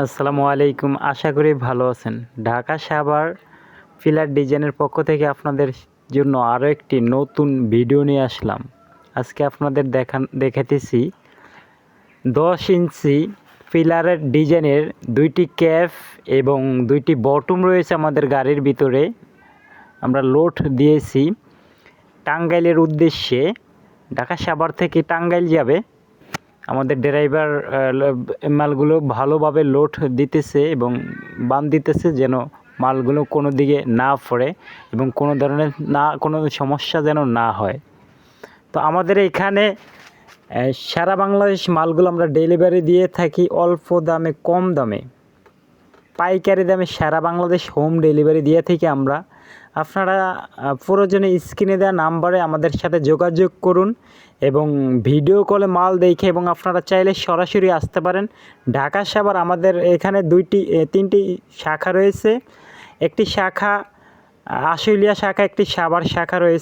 আসসালামু আলাইকুম। আশা করি ভালো আছেন। ঢাকা সাভার ফিলার ডিজাইনের পক্ষ থেকে আপনাদের জন্য আরও একটি নতুন ভিডিও নিয়ে আসলাম। আজকে আপনাদের দেখান দেখাতেছি দশ ইঞ্চি ফিলারের ডিজাইনের দুইটি ক্যাফ এবং দুইটি বটম রয়েছে আমাদের গাড়ির ভিতরে। আমরা লোড দিয়েছি টাঙ্গাইলের উদ্দেশ্যে। ঢাকা সাভার থেকে টাঙ্গাইল যাবে। আমাদের ড্রাইভার মালগুলো ভালোভাবে লোড দিতেছে এবং বান দিতেছে যেন মালগুলো কোনো দিকে না পড়ে এবং কোনো ধরনের না, কোনো সমস্যা যেন না হয়। তো আমাদের এখানে সারা বাংলাদেশ মালগুলো আমরা ডেলিভারি দিয়ে থাকি অল্প দামে, কম দামে। পাইকারি দামে সারা বাংলাদেশ হোম ডেলিভারি দিয়ে থাকি আমরা। আপনারা প্রয়োজনে স্ক্রিনে দেওয়া নাম্বারে আমাদের সাথে যোগাযোগ করুন এবং ভিডিও কলে মাল দেখে এবং আপনারা চাইলে সরাসরি আসতে পারেন। ঢাকা সাবার আমাদের এখানে দুইটি তিনটি শাখা রয়েছে। একটি শাখা আশুলিয়া শাখা, একটি সাবার শাখা রয়েছে।